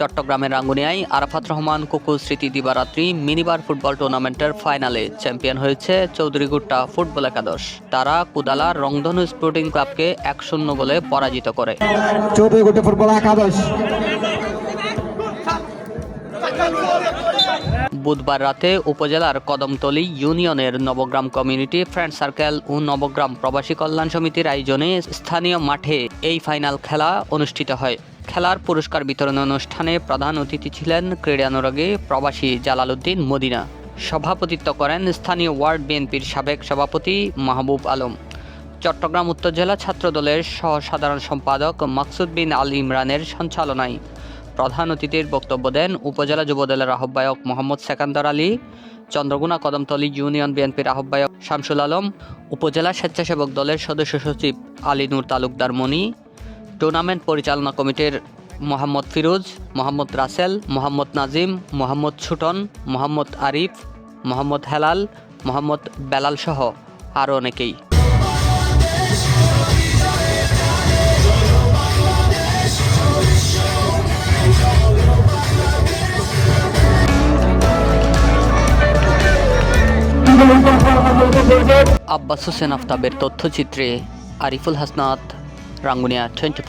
চট্টগ্রামের রাঙ্গুনিয়ায় আরাফাত রহমান কুকু স্মৃতি দিবারাত্রি মিনিবার ফুটবল টুর্নামেন্টের ফাইনালে চ্যাম্পিয়ন হয়েছে চৌধুরী গুট্টা ফুটবল একাদশ। তারা কুদালার রংধনু স্পোর্টিং ক্লাবকে এক শূন্য গোলে পরাজিত করে। ফুটবল একাদশ। বুধবার রাতে উপজেলার কদমতলী ইউনিয়নের নবগ্রাম কমিউনিটি ফ্রেন্ড সার্কেল ও নবগ্রাম প্রবাসী কল্যাণ সমিতির আয়োজনে স্থানীয় মাঠে এই ফাইনাল খেলা অনুষ্ঠিত হয়। খেলার পুরস্কার বিতরণ অনুষ্ঠানে প্রধান অতিথি ছিলেন ক্রীড়ানুরাগী প্রবাসী জালালউদ্দিন মদিনা। সভাপতিত্ব করেন স্থানীয় ওয়ার্ড বিএনপির সাবেক সভাপতি মাহবুব আলম। চট্টগ্রাম উত্তর জেলা ছাত্রদলের সহ সাধারণ সম্পাদক মাকসুদ বিন আল ইমরানের সঞ্চালনায় প্রধান অতিথির বক্তব্য দেন উপজেলা যুবদলের আহ্বায়ক মোহাম্মদ সেকান্দর আলী, চন্দ্রগুনা কদমতলী ইউনিয়ন বিএনপির আহ্বায়ক শামসুল আলম, উপজেলা স্বেচ্ছাসেবক দলের সদস্য সচিব আলী নূর তালুকদার মনি টুর্নামেন্ট পরিচালনা কমিটির মোহাম্মদ ফিরোজ, মোহাম্মদ রাসেল, মোহাম্মদ নাজিম, মোহাম্মদ ছুটন, মোহাম্মদ আরিফ, মোহাম্মদ হেলাল, মোহাম্মদ বেলাল সহ আরও অনেকেই। আব্বাস হোসেন আফতাবের তথ্যচিত্রে আরিফুল হাসনাত রাঙ্গুনিয়া টোয়েন্টি